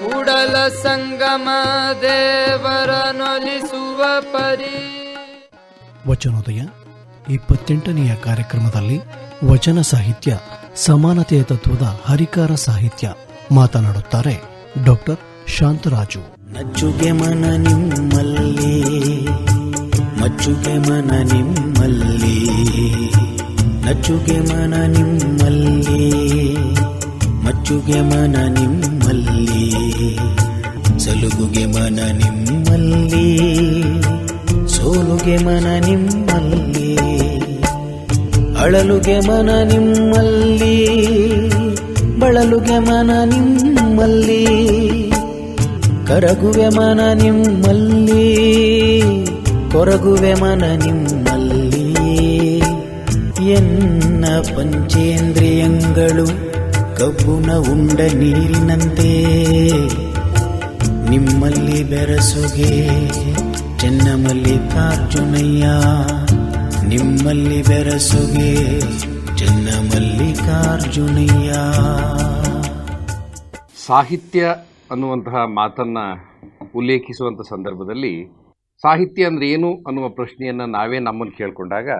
ಕೂಡಲ ಸಂಗಮ ದೇವರನೊಲಿಸುವ ಪರಿ. ವಚನೋದಯ ಇಪ್ಪತ್ತೆಂಟನೆಯ ಕಾರ್ಯಕ್ರಮದಲ್ಲಿ ವಚನ ಸಾಹಿತ್ಯ ಸಮಾನತೆಯ ತತ್ವದ ಹರಿಕಾರ ಸಾಹಿತ್ಯ ಮಾತನಾಡುತ್ತಾರೆ ಡಾಕ್ಟರ್ ಶಾಂತರಾಜು. ನಚ್ಚುಗೆ ಮನ ನಿಮ್ಮಲ್ಲಿ ಮಚ್ಚುಗೆ ಮನ ನಿಮ್ಮಲ್ಲಿ ನಚ್ಚುಗೆ ಮನ ನಿಮ್ಮಲ್ಲಿ ಮಚ್ಚುಗೆ ಮನ ನಿಮ್ಮಲ್ಲಿ. ಸೋಲುಗೆ ಮನ ನಿಮ್ಮಲ್ಲಿ, ಅಳಲುಗೆ ಮನ ನಿಮ್ಮಲ್ಲಿ, ಬಳಲುಗೆ ಮನ ನಿಮ್ಮಲ್ಲಿ, ಕರಗುವೆ ಮನ ನಿಮ್ಮಲ್ಲಿ, ಕೊರಗುವೆ ಮನ ನಿಮ್ಮಲ್ಲಿ. ಎನ್ನ ಪಂಚೇಂದ್ರಿಯಂಗಳು ಕಬ್ಬುನ ಉಂಡ ನೀರಿನಂತೆ, ನಿಮ್ಮಲ್ಲಿ ಬೆರಸುಗೆ ಚೆನ್ನಮಲ್ಲಿಕಾರ್ಜುನಯ್ಯ ನಿಮ್ಮಲ್ಲಿ ಬೆರಸುಗೆ ಚೆನ್ನಮಲ್ಲಿಕಾರ್ಜುನಯ್ಯ ಸಾಹಿತ್ಯ ಅನ್ನುವಂತಹ ಮಾತನ್ನ ಉಲ್ಲೇಖಿಸುವಂಥ ಸಂದರ್ಭದಲ್ಲಿ ಸಾಹಿತ್ಯ ಅಂದ್ರೆ ಏನು ಅನ್ನುವ ಪ್ರಶ್ನೆಯನ್ನು ನಾವೇ ನಮ್ಮನ್ನು ಕೇಳಿಕೊಂಡಾಗ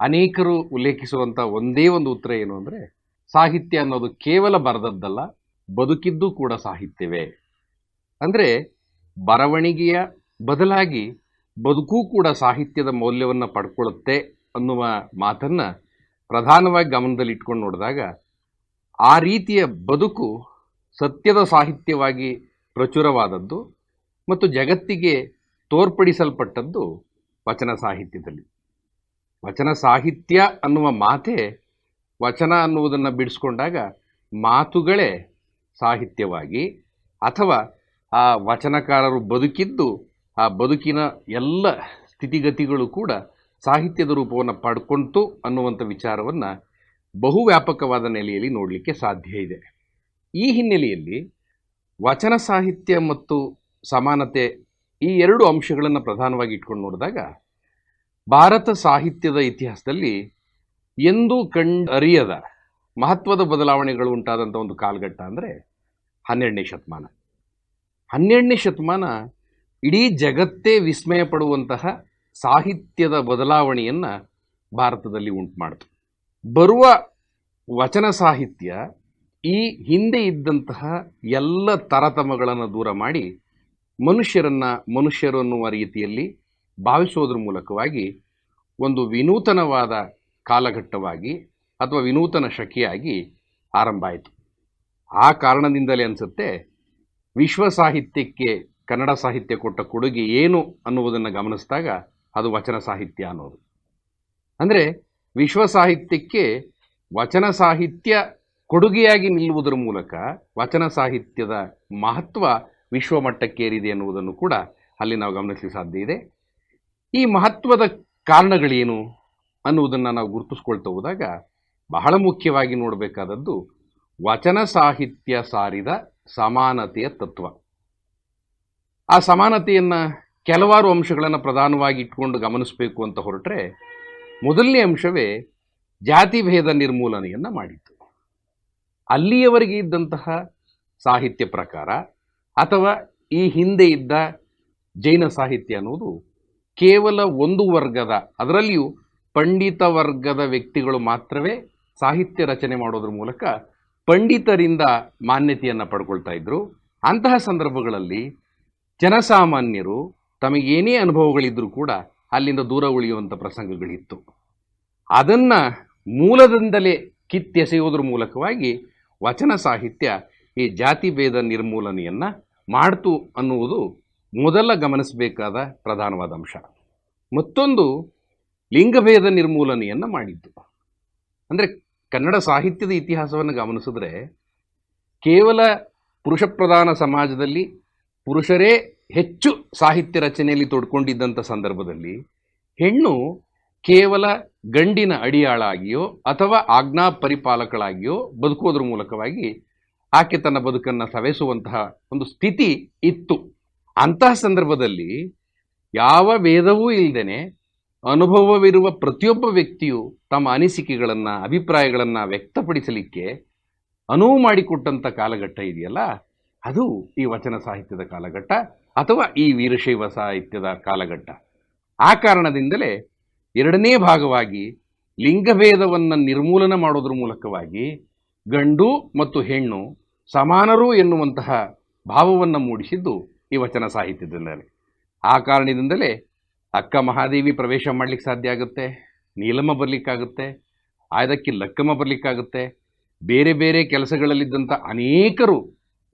ಅನೇಕರು ಉಲ್ಲೇಖಿಸುವಂಥ ಒಂದೇ ಒಂದು ಉತ್ತರ ಏನು ಅಂದರೆ, ಸಾಹಿತ್ಯ ಅನ್ನೋದು ಕೇವಲ ಬರೆದದ್ದಲ್ಲ, ಬದುಕಿದ್ದು ಕೂಡ ಸಾಹಿತ್ಯವೇ. ಅಂದರೆ ಬರವಣಿಗೆಯ ಬದಲಾಗಿ ಬದುಕು ಕೂಡ ಸಾಹಿತ್ಯದ ಮೌಲ್ಯವನ್ನು ಪಡ್ಕೊಳ್ಳುತ್ತೆ ಅನ್ನುವ ಮಾತನ್ನು ಪ್ರಧಾನವಾಗಿ ಗಮನದಲ್ಲಿ ಇಟ್ಕೊಂಡು ನೋಡಿದಾಗ ಆ ರೀತಿಯ ಬದುಕು ಸತ್ಯದ ಸಾಹಿತ್ಯವಾಗಿ ಪ್ರಚುರವಾದದ್ದು ಮತ್ತು ಜಗತ್ತಿಗೆ ತೋರ್ಪಡಿಸಲ್ಪಟ್ಟದ್ದು ವಚನ ಸಾಹಿತ್ಯದಲ್ಲಿ. ವಚನ ಸಾಹಿತ್ಯ ಅನ್ನುವ ಮಾತೇ ವಚನ ಅನ್ನುವುದನ್ನು ಬಿಡಿಸ್ಕೊಂಡಾಗ ಮಾತುಗಳೇ ಸಾಹಿತ್ಯವಾಗಿ ಅಥವಾ ಆ ವಚನಕಾರರು ಬದುಕಿದ್ದು ಆ ಬದುಕಿನ ಎಲ್ಲ ಸ್ಥಿತಿಗತಿಗಳು ಕೂಡ ಸಾಹಿತ್ಯದ ರೂಪವನ್ನು ಪಡ್ಕೊಂತು ಅನ್ನುವಂಥ ವಿಚಾರವನ್ನು ಬಹುವ್ಯಾಪಕವಾದ ನೆಲೆಯಲ್ಲಿ ನೋಡಲಿಕ್ಕೆ ಸಾಧ್ಯ ಇದೆ. ಈ ಹಿನ್ನೆಲೆಯಲ್ಲಿ ವಚನ ಸಾಹಿತ್ಯ ಮತ್ತು ಸಮಾನತೆ ಈ ಎರಡು ಅಂಶಗಳನ್ನು ಪ್ರಧಾನವಾಗಿ ಇಟ್ಕೊಂಡು ನೋಡಿದಾಗ ಭಾರತ ಸಾಹಿತ್ಯದ ಇತಿಹಾಸದಲ್ಲಿ ಎಂದೂ ಅರಿಯದ ಮಹತ್ವದ ಬದಲಾವಣೆಗಳು ಉಂಟಾದಂಥ ಒಂದು ಕಾಲಘಟ್ಟ ಅಂದರೆ ಹನ್ನೆರಡನೇ ಶತಮಾನ. ಹನ್ನೆರಡನೇ ಶತಮಾನ ಇಡೀ ಜಗತ್ತೇ ವಿಸ್ಮಯ ಪಡುವಂತಹ ಸಾಹಿತ್ಯದ ಬದಲಾವಣೆಯನ್ನು ಭಾರತದಲ್ಲಿ ಉಂಟು ಮಾಡಿತು ಬರುವ ವಚನ ಸಾಹಿತ್ಯ ಈ ಹಿಂದೆ ಇದ್ದಂತಹ ಎಲ್ಲ ತರತಮಗಳನ್ನು ದೂರ ಮಾಡಿ ಮನುಷ್ಯರನ್ನು ಮನುಷ್ಯರು ಅನ್ನುವ ರೀತಿಯಲ್ಲಿ ಭಾವಿಸೋದ್ರ ಮೂಲಕವಾಗಿ ಒಂದು ವಿನೂತನವಾದ ಕಾಲಘಟ್ಟವಾಗಿ ಅಥವಾ ವಿನೂತನ ಶಕಿಯಾಗಿ ಆರಂಭ ಆಯಿತು. ಆ ಕಾರಣದಿಂದಲೇ ಅನಿಸುತ್ತೆ ವಿಶ್ವ ಸಾಹಿತ್ಯಕ್ಕೆ ಕನ್ನಡ ಸಾಹಿತ್ಯ ಕೊಟ್ಟ ಕೊಡುಗೆ ಏನು ಅನ್ನುವುದನ್ನು ಗಮನಿಸಿದಾಗ ಅದು ವಚನ ಸಾಹಿತ್ಯ ಅನ್ನೋದು. ಅಂದರೆ ವಿಶ್ವ ಸಾಹಿತ್ಯಕ್ಕೆ ವಚನ ಸಾಹಿತ್ಯ ಕೊಡುಗೆಯಾಗಿ ನಿಲ್ಲುವುದರ ಮೂಲಕ ವಚನ ಸಾಹಿತ್ಯದ ಮಹತ್ವ ವಿಶ್ವ ಮಟ್ಟಕ್ಕೇರಿದೆ ಎನ್ನುವುದನ್ನು ಕೂಡ ಅಲ್ಲಿ ನಾವು ಗಮನಿಸಲಿಕ್ಕೆ ಸಾಧ್ಯ ಇದೆ. ಈ ಮಹತ್ವದ ಕಾರಣಗಳೇನು ಅನ್ನುವುದನ್ನು ನಾವು ಗುರುತಿಸ್ಕೊಳ್ತಾ ಹೋದಾಗ ಬಹಳ ಮುಖ್ಯವಾಗಿ ನೋಡಬೇಕಾದದ್ದು ವಚನ ಸಾಹಿತ್ಯ ಸಾರಿದ ಸಮಾನತೆಯ ತತ್ವ. ಆ ಸಮಾನತೆಯನ್ನು ಕೆಲವಾರು ಅಂಶಗಳನ್ನು ಪ್ರಧಾನವಾಗಿ ಇಟ್ಕೊಂಡು ಗಮನಿಸಬೇಕು ಅಂತ ಹೊರಟ್ರೆ ಮೊದಲನೇ ಅಂಶವೇ ಜಾತಿ ಭೇದ ನಿರ್ಮೂಲನೆಯನ್ನು ಮಾಡಿತ್ತು ಅಲ್ಲಿಯವರೆಗೆ ಇದ್ದಂತಹ ಸಾಹಿತ್ಯ ಪ್ರಕಾರ ಅಥವಾ ಈ ಹಿಂದೆ ಇದ್ದ ಜೈನ ಸಾಹಿತ್ಯ ಅನ್ನೋದು ಕೇವಲ ಒಂದು ವರ್ಗದ, ಅದರಲ್ಲಿಯೂ ಪಂಡಿತ ವರ್ಗದ ವ್ಯಕ್ತಿಗಳು ಮಾತ್ರವೇ ಸಾಹಿತ್ಯ ರಚನೆ ಮಾಡೋದ್ರ ಮೂಲಕ ಪಂಡಿತರಿಂದ ಮಾನ್ಯತೆಯನ್ನು ಪಡ್ಕೊಳ್ತಾ ಇದ್ದರು ಅಂತಹ ಸಂದರ್ಭಗಳಲ್ಲಿ ಜನಸಾಮಾನ್ಯರು ತಮಗೇನೇ ಅನುಭವಗಳಿದ್ದರೂ ಕೂಡ ಅಲ್ಲಿಂದ ದೂರ ಉಳಿಯುವಂಥ ಪ್ರಸಂಗಗಳಿತ್ತು. ಅದನ್ನು ಮೂಲದಿಂದಲೇ ಕಿತ್ತೆಸೆಯುವುದರ ಮೂಲಕವಾಗಿ ವಚನ ಸಾಹಿತ್ಯ ಈ ಜಾತಿ ಭೇದ ನಿರ್ಮೂಲನೆಯನ್ನು ಮಾಡ್ತು ಅನ್ನುವುದು ಮೊದಲ ಗಮನಿಸಬೇಕಾದ ಪ್ರಧಾನವಾದ ಅಂಶ. ಮತ್ತೊಂದು ಲಿಂಗಭೇದ ನಿರ್ಮೂಲನೆಯನ್ನು ಮಾಡಿದ್ದು. ಅಂದರೆ ಕನ್ನಡ ಸಾಹಿತ್ಯದ ಇತಿಹಾಸವನ್ನು ಗಮನಿಸಿದ್ರೆ ಕೇವಲ ಪುರುಷ ಪ್ರಧಾನ ಸಮಾಜದಲ್ಲಿ ಪುರುಷರೇ ಹೆಚ್ಚು ಸಾಹಿತ್ಯ ರಚನೆಯಲ್ಲಿ ತೊಡ್ಕೊಂಡಿದ್ದಂಥ ಸಂದರ್ಭದಲ್ಲಿ ಹೆಣ್ಣು ಕೇವಲ ಗಂಡಿನ ಅಡಿಯಾಳಾಗಿಯೋ ಅಥವಾ ಆಜ್ಞಾ ಪರಿಪಾಲಕಳಾಗಿಯೋ ಬದುಕೋದ್ರ ಮೂಲಕವಾಗಿ ಆಕೆ ತನ್ನ ಬದುಕನ್ನು ಸವೆಸುವಂತಹ ಒಂದು ಸ್ಥಿತಿ ಇತ್ತು. ಅಂತಹ ಸಂದರ್ಭದಲ್ಲಿ ಯಾವ ವೇದವೂ ಇಲ್ಲದೇನೆ ಅನುಭವವಿರುವ ಪ್ರತಿಯೊಬ್ಬ ವ್ಯಕ್ತಿಯು ತಮ್ಮ ಅನಿಸಿಕೆಗಳನ್ನು, ಅಭಿಪ್ರಾಯಗಳನ್ನು ವ್ಯಕ್ತಪಡಿಸಲಿಕ್ಕೆ ಅನುವು ಮಾಡಿಕೊಟ್ಟಂಥ ಕಾಲಘಟ್ಟ ಇದೆಯಲ್ಲ? ಅದು ಈ ವಚನ ಸಾಹಿತ್ಯದ ಕಾಲಘಟ್ಟ ಅಥವಾ ಈ ವೀರಶೈವ ಸಾಹಿತ್ಯದ ಕಾಲಘಟ್ಟ. ಆ ಕಾರಣದಿಂದಲೇ ಎರಡನೇ ಭಾಗವಾಗಿ ಲಿಂಗಭೇದವನ್ನು ನಿರ್ಮೂಲನ ಮಾಡೋದ್ರ ಮೂಲಕವಾಗಿ ಗಂಡು ಮತ್ತು ಹೆಣ್ಣು ಸಮಾನರು ಎನ್ನುವಂತಹ ಭಾವವನ್ನು ಮೂಡಿಸಿದ್ದು ಈ ವಚನ ಸಾಹಿತ್ಯದಿಂದಲೇ. ಆ ಕಾರಣದಿಂದಲೇ ಅಕ್ಕ ಮಹಾದೇವಿ ಪ್ರವೇಶ ಮಾಡಲಿಕ್ಕೆ ಸಾಧ್ಯ ಆಗುತ್ತೆ, ನೀಲಮ್ಮ ಬರಲಿಕ್ಕಾಗುತ್ತೆ, ಆಯ್ದಕ್ಕಿ ಲಕ್ಕಮ್ಮ ಬರಲಿಕ್ಕಾಗುತ್ತೆ, ಬೇರೆ ಬೇರೆ ಕೆಲಸಗಳಲ್ಲಿದ್ದಂಥ ಅನೇಕರು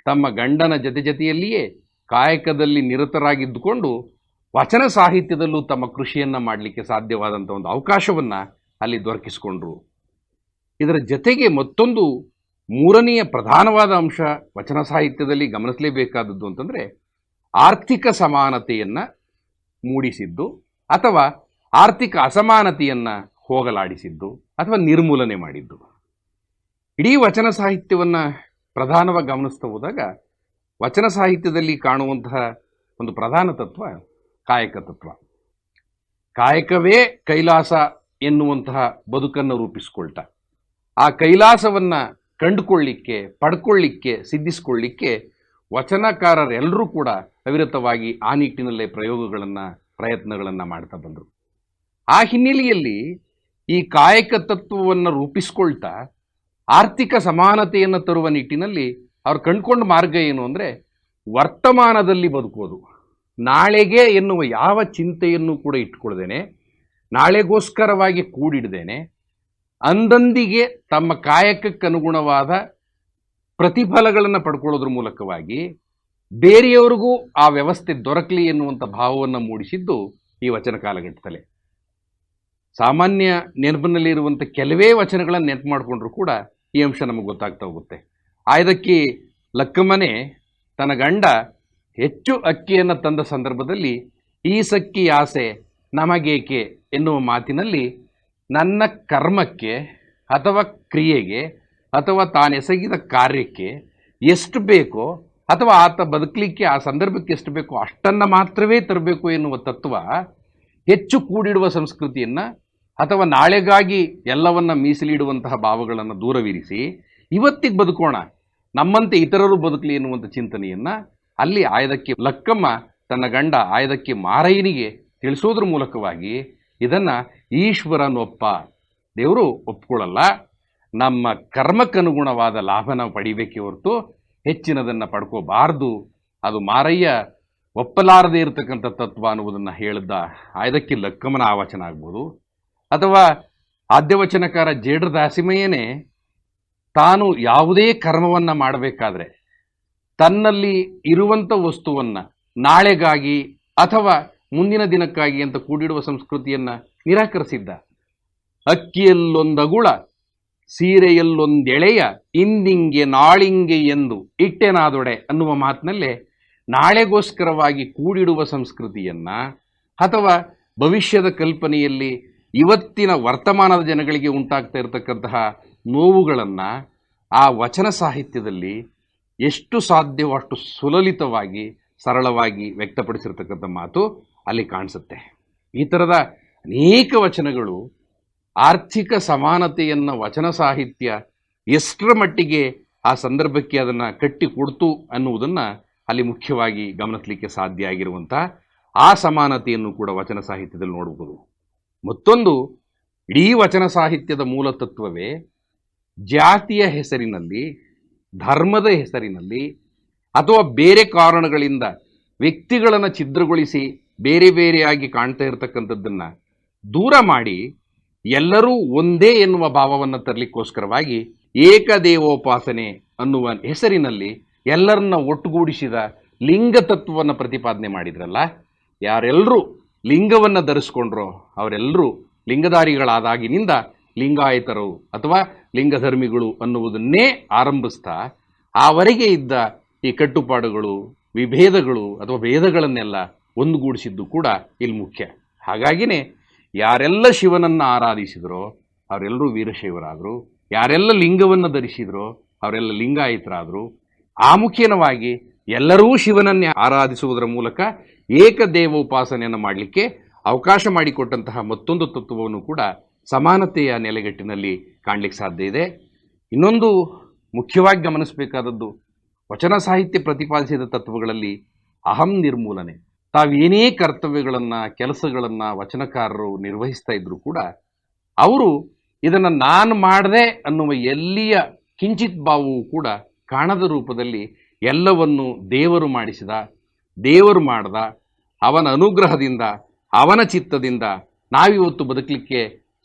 ತಮ್ಮ ಗಂಡನ ಜೊತೆ ಜೊತೆಯಲ್ಲಿಯೇ ಕಾಯಕದಲ್ಲಿ ನಿರತರಾಗಿದ್ದುಕೊಂಡು ವಚನ ಸಾಹಿತ್ಯದಲ್ಲೂ ತಮ್ಮ ಕೃಷಿಯನ್ನು ಮಾಡಲಿಕ್ಕೆ ಸಾಧ್ಯವಾದಂಥ ಒಂದು ಅವಕಾಶವನ್ನು ಅಲ್ಲಿ ದೊರಕಿಸಿಕೊಂಡ್ರು. ಇದರ ಜೊತೆಗೆ ಮತ್ತೊಂದು ಮೂರನೆಯ ಪ್ರಧಾನವಾದ ಅಂಶ ವಚನ ಸಾಹಿತ್ಯದಲ್ಲಿ ಗಮನಿಸಲೇಬೇಕಾದದ್ದು ಅಂತಂದರೆ ಆರ್ಥಿಕ ಸಮಾನತೆಯನ್ನು ಮೂಡಿಸಿದ್ದು ಅಥವಾ ಆರ್ಥಿಕ ಅಸಮಾನತೆಯನ್ನು ಹೋಗಲಾಡಿಸಿದ್ದು ಅಥವಾ ನಿರ್ಮೂಲನೆ ಮಾಡಿದ್ದು. ಇಡೀ ವಚನ ಸಾಹಿತ್ಯವನ್ನು ಪ್ರಧಾನವಾಗಿ ಗಮನಿಸ್ತಾ ಹೋದಾಗ ವಚನ ಸಾಹಿತ್ಯದಲ್ಲಿ ಕಾಣುವಂತಹ ಒಂದು ಪ್ರಧಾನ ತತ್ವ ಕಾಯಕ ತತ್ವ ಕಾಯಕವೇ ಕೈಲಾಸ ಎನ್ನುವಂತಹ ಬದುಕನ್ನು ರೂಪಿಸ್ಕೊಳ್ತಾ. ಆ ಕೈಲಾಸವನ್ನು ಕಂಡುಕೊಳ್ಳಿಕ್ಕೆ, ಪಡ್ಕೊಳ್ಳಿಕ್ಕೆ, ಸಿದ್ಧಿಸ್ಕೊಳ್ಳಿಕ್ಕೆ ವಚನಕಾರರೆಲ್ಲರೂ ಕೂಡ ಅವಿರತವಾಗಿ ಆ ನಿಟ್ಟಿನಲ್ಲೇ ಪ್ರಯೋಗಗಳನ್ನು, ಪ್ರಯತ್ನಗಳನ್ನು ಮಾಡ್ತಾ ಬಂದರು. ಆ ಹಿನ್ನೆಲೆಯಲ್ಲಿ ಈ ಕಾಯಕ ತತ್ವವನ್ನು ರೂಪಿಸ್ಕೊಳ್ತಾ ಆರ್ಥಿಕ ಸಮಾನತೆಯನ್ನು ತರುವ ನಿಟ್ಟಿನಲ್ಲಿ ಅವ್ರು ಕಂಡುಕೊಂಡ ಮಾರ್ಗ ಏನು ಅಂದರೆ ವರ್ತಮಾನದಲ್ಲಿ ಬದುಕೋದು ನಾಳೆಗೆ ಎನ್ನುವ ಯಾವ ಚಿಂತೆಯನ್ನು ಕೂಡ ಇಟ್ಕೊಳ್ದೇನೆ, ನಾಳೆಗೋಸ್ಕರವಾಗಿ ಕೂಡಿಡ್ದೇನೆ, ಅಂದಂದಿಗೆ ತಮ್ಮ ಕಾಯಕಕ್ಕನುಗುಣವಾದ ಪ್ರತಿಫಲಗಳನ್ನು ಪಡ್ಕೊಳ್ಳೋದ್ರ ಮೂಲಕವಾಗಿ ಬೇರೆಯವರಿಗೂ ಆ ವ್ಯವಸ್ಥೆ ದೊರಕಲಿ ಎನ್ನುವಂಥ ಭಾವವನ್ನು ಮೂಡಿಸಿದ್ದು ಈ ವಚನ ಕಾಲಘಟ್ಟದಲ್ಲಿ. ಸಾಮಾನ್ಯ ನೆನಪಿನಲ್ಲಿರುವಂಥ ಕೆಲವೇ ವಚನಗಳನ್ನು ನೆನಪು ಮಾಡಿಕೊಂಡ್ರು ಕೂಡ ಈ ಅಂಶ ನಮಗೆ ಗೊತ್ತಾಗ್ತಾ ಹೋಗುತ್ತೆ. ಆಯ್ದಕ್ಕಿ ಲಕ್ಕಮ್ಮನೆ ತನ್ನ ಗಂಡ ಹೆಚ್ಚು ಅಕ್ಕಿಯನ್ನು ತಂದ ಸಂದರ್ಭದಲ್ಲಿ ಈ ಸಕ್ಕಿ ಆಸೆ ನಮಗೇಕೆ ಎನ್ನುವ ಮಾತಿನಲ್ಲಿ ನನ್ನ ಕರ್ಮಕ್ಕೆ ಅಥವಾ ಕ್ರಿಯೆಗೆ ಅಥವಾ ತಾನೆಸಗಿದ ಕಾರ್ಯಕ್ಕೆ ಎಷ್ಟು ಬೇಕೋ ಅಥವಾ ಆತ ಬದುಕಲಿಕ್ಕೆ ಆ ಸಂದರ್ಭಕ್ಕೆ ಎಷ್ಟು ಬೇಕೋ ಅಷ್ಟನ್ನು ಮಾತ್ರವೇ ತರಬೇಕು ಎನ್ನುವ ತತ್ವ ಹೆಚ್ಚು ಕೂಡಿಡುವ ಸಂಸ್ಕೃತಿಯನ್ನು ಅಥವಾ ನಾಳೆಗಾಗಿ ಎಲ್ಲವನ್ನ ಮೀಸಲಿಡುವಂತಹ ಭಾವಗಳನ್ನು ದೂರವಿರಿಸಿ ಇವತ್ತಿಗೆ ಬದುಕೋಣ, ನಮ್ಮಂತೆ ಇತರರು ಬದುಕಲಿ ಎನ್ನುವಂಥ ಚಿಂತನೆಯನ್ನು ಅಲ್ಲಿ ಆಯ್ದಕ್ಕೆ ಲಕ್ಕಮ್ಮ ತನ್ನ ಗಂಡ ಆಯ್ದಕ್ಕೆ ಮಾರಯ್ಯನಿಗೆ ತಿಳಿಸೋದ್ರ ಮೂಲಕವಾಗಿ ಇದನ್ನು ಈಶ್ವರನೊಪ್ಪ. ದೇವರು ಒಪ್ಕೊಳ್ಳಲ್ಲ ನಮ್ಮ ಕರ್ಮಕ್ಕನುಗುಣವಾದ ಲಾಭ ನಾವು ಪಡಿಬೇಕೇ ಹೊರತು ಹೆಚ್ಚಿನದನ್ನು ಪಡ್ಕೋಬಾರ್ದು. ಅದು ಮಾರಯ್ಯ ಒಪ್ಪಲಾರದೇ ಇರತಕ್ಕಂಥ ತತ್ವ ಅನ್ನುವುದನ್ನು ಹೇಳಿದ್ದ ಆಯ್ದಕ್ಕೆ ಲಕ್ಕಮ್ಮನ ಆವಚನ ಆಗ್ಬೋದು. ಅಥವಾ ಆದ್ಯವಚನಕಾರ ಜೇಡ್ರ ದಾಸಿಮಯ್ಯನೇ ತಾನು ಯಾವುದೇ ಕರ್ಮವನ್ನು ಮಾಡಬೇಕಾದ್ರೆ ತನ್ನಲ್ಲಿ ಇರುವಂಥ ವಸ್ತುವನ್ನು ನಾಳೆಗಾಗಿ ಅಥವಾ ಮುಂದಿನ ದಿನಕ್ಕಾಗಿ ಅಂತ ಕೂಡಿಡುವ ಸಂಸ್ಕೃತಿಯನ್ನು ನಿರಾಕರಿಸಿದ್ದ. ಅಕ್ಕಿಯಲ್ಲೊಂದಗುಳ, ಸೀರೆಯಲ್ಲೊಂದೆಳೆಯ, ಇಂದಿಂಗೆ ನಾಳಿಂಗೆ ಎಂದು ಇಟ್ಟೆನಾದೊಡೆ ಅನ್ನುವ ಮಾತಿನಲ್ಲೇ ನಾಳೆಗೋಸ್ಕರವಾಗಿ ಕೂಡಿಡುವ ಸಂಸ್ಕೃತಿಯನ್ನು ಅಥವಾ ಭವಿಷ್ಯದ ಕಲ್ಪನೆಯಲ್ಲಿ ಇವತ್ತಿನ ವರ್ತಮಾನದ ಜನಗಳಿಗೆ ಉಂಟಾಗ್ತಾ ಇರತಕ್ಕಂತಹ ನೋವುಗಳನ್ನು ಆ ವಚನ ಸಾಹಿತ್ಯದಲ್ಲಿ ಎಷ್ಟು ಸಾಧ್ಯವೋ ಅಷ್ಟು ಸುಲಲಿತವಾಗಿ, ಸರಳವಾಗಿ ವ್ಯಕ್ತಪಡಿಸಿರ್ತಕ್ಕಂಥ ಮಾತು ಅಲ್ಲಿ ಕಾಣಿಸುತ್ತೆ. ಈ ಥರದ ಅನೇಕ ವಚನಗಳು ಆರ್ಥಿಕ ಸಮಾನತೆಯನ್ನು ವಚನ ಸಾಹಿತ್ಯ ಎಷ್ಟರ ಮಟ್ಟಿಗೆ ಆ ಸಂದರ್ಭಕ್ಕೆ ಅದನ್ನು ಕಟ್ಟಿ ಕೊಡ್ತು ಅನ್ನುವುದನ್ನು ಅಲ್ಲಿ ಮುಖ್ಯವಾಗಿ ಗಮನಿಸಲಿಕ್ಕೆ ಸಾಧ್ಯ ಆಗಿರುವಂಥ ಆ ಸಮಾನತೆಯನ್ನು ಕೂಡ ವಚನ ಸಾಹಿತ್ಯದಲ್ಲಿ ನೋಡಬಹುದು ಮತ್ತೊಂದು ಇಡೀ ವಚನ ಸಾಹಿತ್ಯದ ಮೂಲ ತತ್ವವೇ ಜಾತಿಯ ಹೆಸರಿನಲ್ಲಿ, ಧರ್ಮದ ಹೆಸರಿನಲ್ಲಿ ಅಥವಾ ಬೇರೆ ಕಾರಣಗಳಿಂದ ವ್ಯಕ್ತಿಗಳನ್ನು ಛಿದ್ರಗೊಳಿಸಿ ಬೇರೆ ಬೇರೆಯಾಗಿ ಕಾಣ್ತಾ ಇರತಕ್ಕಂಥದ್ದನ್ನು ದೂರ ಮಾಡಿ ಎಲ್ಲರೂ ಒಂದೇ ಎನ್ನುವ ಭಾವವನ್ನು ತರಲಿಕ್ಕೋಸ್ಕರವಾಗಿ ಏಕದೇವೋಪಾಸನೆ ಅನ್ನುವ ಹೆಸರಿನಲ್ಲಿ ಎಲ್ಲರನ್ನ ಒಟ್ಟುಗೂಡಿಸಿದ ಲಿಂಗ ತತ್ವವನ್ನು ಪ್ರತಿಪಾದನೆ ಮಾಡಿದ್ರಲ್ಲ ಯಾರೆಲ್ಲರೂ ಲಿಂಗವನ್ನು ಧರಿಸ್ಕೊಂಡ್ರೋ. ಅವರೆಲ್ಲರೂ ಲಿಂಗಧಾರಿಗಳಾದಾಗಿನಿಂದ ಲಿಂಗಾಯತರು ಅಥವಾ ಲಿಂಗಧರ್ಮಿಗಳು ಅನ್ನುವುದನ್ನೇ ಆರಂಭಿಸ್ತಾ, ಆವರೆಗೆ ಇದ್ದ ಈ ಕಟ್ಟುಪಾಡುಗಳು, ವಿಭೇದಗಳು ಅಥವಾ ಭೇದಗಳನ್ನೆಲ್ಲ ಒಂದುಗೂಡಿಸಿದ್ದು ಕೂಡ ಇಲ್ಲಿ ಮುಖ್ಯ. ಹಾಗಾಗಿನೇ ಯಾರೆಲ್ಲ ಶಿವನನ್ನು ಆರಾಧಿಸಿದರೋ, ಅವರೆಲ್ಲರೂ ವೀರಶೈವರಾದರು, ಯಾರೆಲ್ಲ ಲಿಂಗವನ್ನು ಧರಿಸಿದ್ರೋ, ಅವರೆಲ್ಲ ಲಿಂಗಾಯತರಾದರು ಮುಖ್ಯನವಾಗಿ ಎಲ್ಲರೂ ಶಿವನನ್ನೇ ಆರಾಧಿಸುವುದರ ಮೂಲಕ ಏಕದೇವ ಉಪಾಸನೆಯನ್ನು ಮಾಡಲಿಕ್ಕೆ ಅವಕಾಶ ಮಾಡಿಕೊಟ್ಟಂತಹ ಮತ್ತೊಂದು ತತ್ವವನ್ನು ಕೂಡ ಸಮಾನತೆಯ ನೆಲೆಗಟ್ಟಿನಲ್ಲಿ ಕಾಣಲಿಕ್ಕೆ ಸಾಧ್ಯ ಇದೆ. ಇನ್ನೊಂದು ಮುಖ್ಯವಾಗಿ ಗಮನಿಸಬೇಕಾದದ್ದು, ವಚನ ಸಾಹಿತ್ಯ ಪ್ರತಿಪಾದಿಸಿದ ತತ್ವಗಳಲ್ಲಿ ಅಹಂ ನಿರ್ಮೂಲನೆ. ತಾವೇನೇ ಕರ್ತವ್ಯಗಳನ್ನು, ಕೆಲಸಗಳನ್ನು ವಚನಕಾರರು ನಿರ್ವಹಿಸ್ತಾ ಇದ್ದರೂ ಕೂಡ ಅವರು ಇದನ್ನು ನಾನು ಮಾಡಿದೆ ಅನ್ನುವ ಎಲ್ಲಿಯ ಕಿಂಚಿತ್ ಭಾವವು ಕೂಡ ಕಾಣದ ರೂಪದಲ್ಲಿ ಎಲ್ಲವನ್ನು ದೇವರು ಮಾಡಿಸಿದ, ದೇವರು ಮಾಡ್ದ ಅವನ ಅನುಗ್ರಹದಿಂದ, ಅವನ ಚಿತ್ತದಿಂದ ನಾವಿವತ್ತು ಬದುಕಲಿಕ್ಕೆ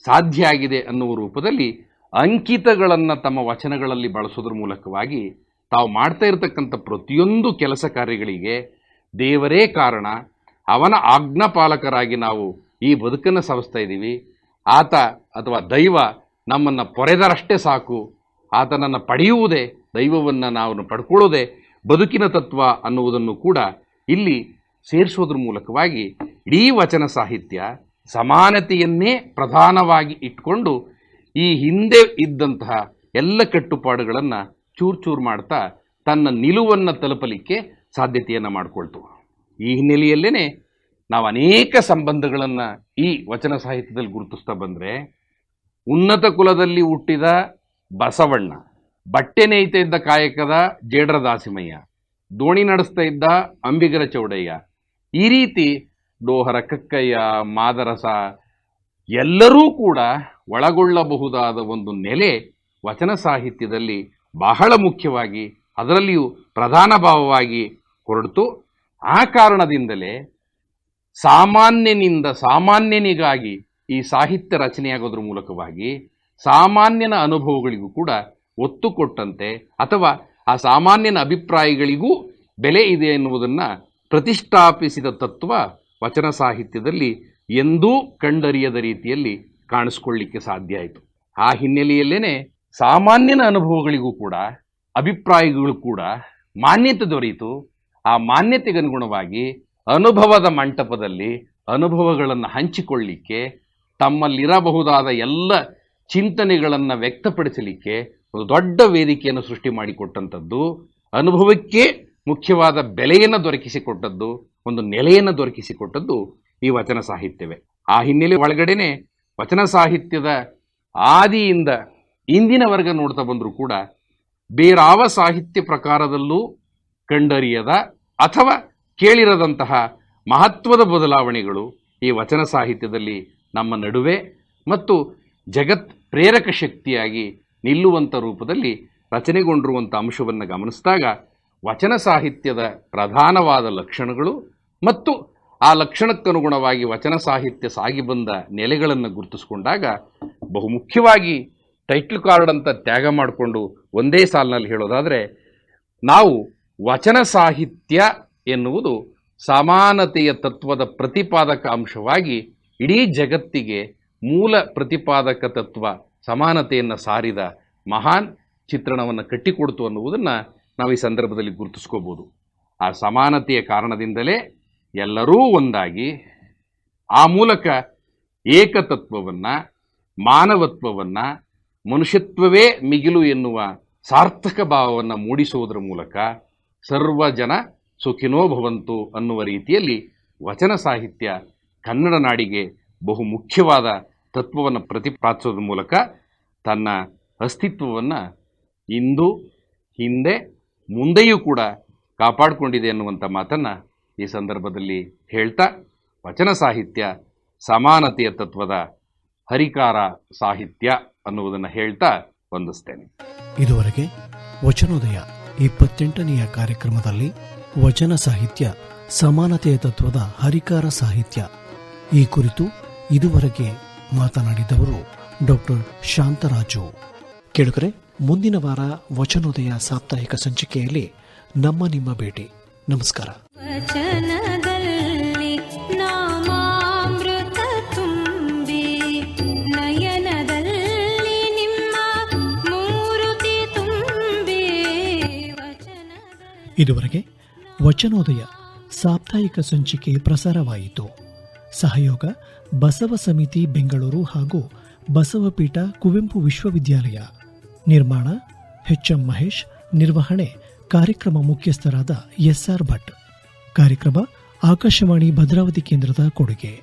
ಸಾಧ್ಯ ಆಗಿದೆ ಅನ್ನುವ ರೂಪದಲ್ಲಿ ಅಂಕಿತಗಳನ್ನು ತಮ್ಮ ವಚನಗಳಲ್ಲಿ ಬಳಸೋದ್ರ ಮೂಲಕವಾಗಿ ತಾವು ಮಾಡ್ತಾ ಇರತಕ್ಕಂಥ ಪ್ರತಿಯೊಂದು ಕೆಲಸ ಕಾರ್ಯಗಳಿಗೆ ದೇವರೇ ಕಾರಣ. ಅವನ ಆಜ್ಞಾಪಾಲಕರಾಗಿ ನಾವು ಈ ಬದುಕನ್ನು ಸವಿಸ್ತಾ ಇದ್ದೀವಿ. ಆತ ಅಥವಾ ದೈವ ನಮ್ಮನ್ನು ಪೊರೆದರಷ್ಟೇ ಸಾಕು. ಆತನನ್ನು ಪಡೆಯುವುದೇ, ದೈವವನ್ನು ನಾವು ಪಡ್ಕೊಳ್ಳೋದೇ ಬದುಕಿನ ತತ್ವ ಅನ್ನುವುದನ್ನು ಕೂಡ ಇಲ್ಲಿ ಸೇರಿಸೋದ್ರ ಮೂಲಕವಾಗಿ ಇಡೀ ವಚನ ಸಾಹಿತ್ಯ ಸಮಾನತೆಯನ್ನೇ ಪ್ರಧಾನವಾಗಿ ಇಟ್ಕೊಂಡು ಈ ಹಿಂದೆ ಇದ್ದಂತಹ ಎಲ್ಲ ಕಟ್ಟುಪಾಡುಗಳನ್ನು ಚೂರು ಚೂರು ಮಾಡ್ತಾ ತನ್ನ ನಿಲುವನ್ನು ತಲುಪಲಿಕ್ಕೆ ಸಾಧ್ಯತೆಯನ್ನು ಮಾಡಿಕೊಳ್ತು. ಈ ಹಿನ್ನೆಲೆಯಲ್ಲೇ ನಾವು ಅನೇಕ ಸಂಬಂಧಗಳನ್ನು ಈ ವಚನ ಸಾಹಿತ್ಯದಲ್ಲಿ ಗುರುತಿಸ್ತಾ ಬಂದರೆ, ಉನ್ನತ ಕುಲದಲ್ಲಿ ಹುಟ್ಟಿದ ಬಸವಣ್ಣ ಬಟ್ಟೆ ನೇಯ್ತಾ ಇದ್ದ ಕಾಯಕದ ಜೇಡ್ರ ದಾಸಿಮಯ್ಯ ದೋಣಿ ನಡೆಸ್ತಾ ಇದ್ದ ಅಂಬಿಗರ ಚೌಡಯ್ಯ ಈ ರೀತಿ ಡೋಹರ ಕಕ್ಕಯ್ಯ, ಮಾದರಸ ಎಲ್ಲರೂ ಕೂಡ ಒಳಗೊಳ್ಳಬಹುದಾದ ಒಂದು ನೆಲೆ ವಚನ ಸಾಹಿತ್ಯದಲ್ಲಿ ಬಹಳ ಮುಖ್ಯವಾಗಿ ಅದರಲ್ಲಿಯೂ ಪ್ರಧಾನ ಭಾವವಾಗಿ ಹೊರಡ್ತು. ಆ ಕಾರಣದಿಂದಲೇ ಸಾಮಾನ್ಯನಿಂದ ಸಾಮಾನ್ಯನಿಗಾಗಿ ಈ ಸಾಹಿತ್ಯ ರಚನೆಯಾಗೋದ್ರ ಮೂಲಕವಾಗಿ ಸಾಮಾನ್ಯನ ಅನುಭವಗಳಿಗೂ ಕೂಡ ಒತ್ತು ಕೊಟ್ಟಂತೆ ಅಥವಾ ಆ ಸಾಮಾನ್ಯನ ಅಭಿಪ್ರಾಯಗಳಿಗೂ ಬೆಲೆ ಇದೆ ಎನ್ನುವುದನ್ನು ಪ್ರತಿಷ್ಠಾಪಿಸಿದ ತತ್ವ ವಚನ ಸಾಹಿತ್ಯದಲ್ಲಿ ಎಂದೂ ಕಂಡರಿಯದ ರೀತಿಯಲ್ಲಿ ಕಾಣಿಸ್ಕೊಳ್ಳಿಕ್ಕೆ ಸಾಧ್ಯ ಆಯಿತು. ಆ ಹಿನ್ನೆಲೆಯಲ್ಲೇ ಸಾಮಾನ್ಯನ ಅನುಭವಗಳಿಗೂ ಕೂಡ, ಅಭಿಪ್ರಾಯಗಳು ಕೂಡ ಮಾನ್ಯತೆ ದೊರೆಯಿತು. ಆ ಮಾನ್ಯತೆಗೆ ಅನುಗುಣವಾಗಿ ಅನುಭವದ ಮಂಟಪದಲ್ಲಿ ಅನುಭವಗಳನ್ನು ಹಂಚಿಕೊಳ್ಳಿಕ್ಕೆ, ತಮ್ಮಲ್ಲಿರಬಹುದಾದ ಎಲ್ಲ ಚಿಂತನೆಗಳನ್ನು ವ್ಯಕ್ತಪಡಿಸಲಿಕ್ಕೆ ಒಂದು ದೊಡ್ಡ ವೇದಿಕೆಯನ್ನು ಸೃಷ್ಟಿ ಮಾಡಿಕೊಟ್ಟಂಥದ್ದು ಅನುಭವಕ್ಕೆ ಮುಖ್ಯವಾದ ಬೆಲೆಯನ್ನು ದೊರಕಿಸಿಕೊಟ್ಟದ್ದು, ಒಂದು ನೆಲೆಯನ್ನು ದೊರಕಿಸಿಕೊಟ್ಟದ್ದು ಈ ವಚನ ಸಾಹಿತ್ಯವೇ. ಆ ಹಿನ್ನೆಲೆ ಒಳಗಡೆನೆ ವಚನ ಸಾಹಿತ್ಯದ ಆದಿಯಿಂದ ಇಂದಿನವರೆಗೆ ನೋಡ್ತಾ ಬಂದರೂ ಕೂಡ ಬೇರಾವ ಸಾಹಿತ್ಯ ಪ್ರಕಾರದಲ್ಲೂ ಕಂಡರಿಯದ ಅಥವಾ ಕೇಳಿರದಂತಹ ಮಹತ್ವದ ಬದಲಾವಣೆಗಳು ಈ ವಚನ ಸಾಹಿತ್ಯದಲ್ಲಿ ನಮ್ಮ ನಡುವೆ ಮತ್ತು ಜಗತ್ ಪ್ರೇರಕ ಶಕ್ತಿಯಾಗಿ ನಿಲ್ಲುವಂಥ ರೂಪದಲ್ಲಿ ರಚನೆಗೊಂಡಿರುವಂಥ ಅಂಶವನ್ನು ಗಮನಿಸಿದಾಗ ವಚನ ಸಾಹಿತ್ಯದ ಪ್ರಧಾನವಾದ ಲಕ್ಷಣಗಳು ಮತ್ತು ಆ ಲಕ್ಷಣಕ್ಕನುಗುಣವಾಗಿ ವಚನ ಸಾಹಿತ್ಯ ಸಾಗಿ ಬಂದ ನೆಲೆಗಳನ್ನು ಗುರುತಿಸ್ಕೊಂಡಾಗ ಬಹುಮುಖ್ಯವಾಗಿ ಟೈಟ್ಲ್ ಕಾರ್ಡ್ ಅಂತ ತ್ಯಾಗ ಮಾಡಿಕೊಂಡು ಒಂದೇ ಸಾಲಿನಲ್ಲಿ ಹೇಳೋದಾದರೆ ನಾವು ವಚನ ಸಾಹಿತ್ಯ ಎನ್ನುವುದು ಸಮಾನತೆಯ ತತ್ವದ ಪ್ರತಿಪಾದಕ ಅಂಶವಾಗಿ ಇಡೀ ಜಗತ್ತಿಗೆ ಮೂಲ ಪ್ರತಿಪಾದಕ ತತ್ವ ಸಮಾನತೆಯನ್ನು ಸಾರಿದ ಮಹಾನ್ ಚಿತ್ರಣವನ್ನು ಕಟ್ಟಿಕೊಡ್ತು ಅನ್ನುವುದನ್ನು ನಾವು ಈ ಸಂದರ್ಭದಲ್ಲಿ ಗುರುತಿಸ್ಕೋಬೋದು. ಆ ಸಮಾನತೆಯ ಕಾರಣದಿಂದಲೇ ಎಲ್ಲರೂ ಒಂದಾಗಿ ಆ ಮೂಲಕ ಏಕತತ್ವವನ್ನು, ಮಾನವತ್ವವನ್ನು, ಮನುಷ್ಯತ್ವವೇ ಮಿಗಿಲು ಎನ್ನುವ ಸಾರ್ಥಕ ಭಾವವನ್ನು ಮೂಡಿಸುವುದರ ಮೂಲಕ ಸರ್ವ ಜನ ಸುಖಿನೋ ಭವಂತು ಅನ್ನುವ ರೀತಿಯಲ್ಲಿ ವಚನ ಸಾಹಿತ್ಯ ಕನ್ನಡ ನಾಡಿಗೆ ಬಹು ಮುಖ್ಯವಾದ ತತ್ವವನ್ನು ಪ್ರತಿಪಾದಿಸೋದ್ರ ಮೂಲಕ ತನ್ನ ಅಸ್ತಿತ್ವವನ್ನು ಇಂದು, ಹಿಂದೆ ಮುಂದೆಯೂ ಕೂಡ ಕಾಪಾಡಿಕೊಂಡಿದೆ ಅನ್ನುವಂಥ ಮಾತನ್ನು ಈ ಸಂದರ್ಭದಲ್ಲಿ ಹೇಳ್ತಾ, ವಚನ ಸಾಹಿತ್ಯ, ಸಮಾನತೆಯ ತತ್ವದ ಹರಿಕಾರ ಸಾಹಿತ್ಯ ಅನ್ನುವುದನ್ನು ಹೇಳ್ತಾ ವಂದಿಸ್ತೇನೆ. ಇದುವರೆಗೆ ವಚನೋದಯ ಇಪ್ಪತ್ತೆಂಟನೆಯ ಕಾರ್ಯಕ್ರಮದಲ್ಲಿ ವಚನ ಸಾಹಿತ್ಯ, ಸಮಾನತೆಯ ತತ್ವದ ಹರಿಕಾರ ಸಾಹಿತ್ಯ. ಈ ಕುರಿತು ಇದುವರೆಗೆ ಮಾತನಾಡಿದವರು ಡಾಕ್ಟರ್ ಶಾಂತರಾಜು. ಕೇಳುಗರೆ ಮುಂದಿನ ವಾರ ವಚನೋದಯ ಸಾಪ್ತಾಹಿಕ ಸಂಚಿಕೆಯಲ್ಲಿ ನಮ್ಮ ನಿಮ್ಮ ಭೇಟಿ. ನಮಸ್ಕಾರ. ಇದುವರೆಗೆ ವಚನೋದಯ ಸಾಪ್ತಾಹಿಕ ಸಂಚಿಕೆ ಪ್ರಸಾರವಾಯಿತು. ಸಹಯೋಗ ಬಸವ ಸಮಿತಿ ಬೆಂಗಳೂರು ಹಾಗೂ ಬಸವಪೀಠ ಕುವೆಂಪು ವಿಶ್ವವಿದ್ಯಾಲಯ. ನಿರ್ಮಾಣ ಎಚ್ಎಂ ಮಹೇಶ್ ನಿರ್ವಹಣೆ ಕಾರ್ಯಕ್ರಮ ಮುಖ್ಯಸ್ಥರಾದ ಎಸ್ಆರ್ ಭಟ್. ಕಾರ್ಯಕ್ರಮ ಆಕಾಶವಾಣಿ ಭದ್ರಾವತಿ ಕೇಂದ್ರದ ಕೊಡುಗೆ.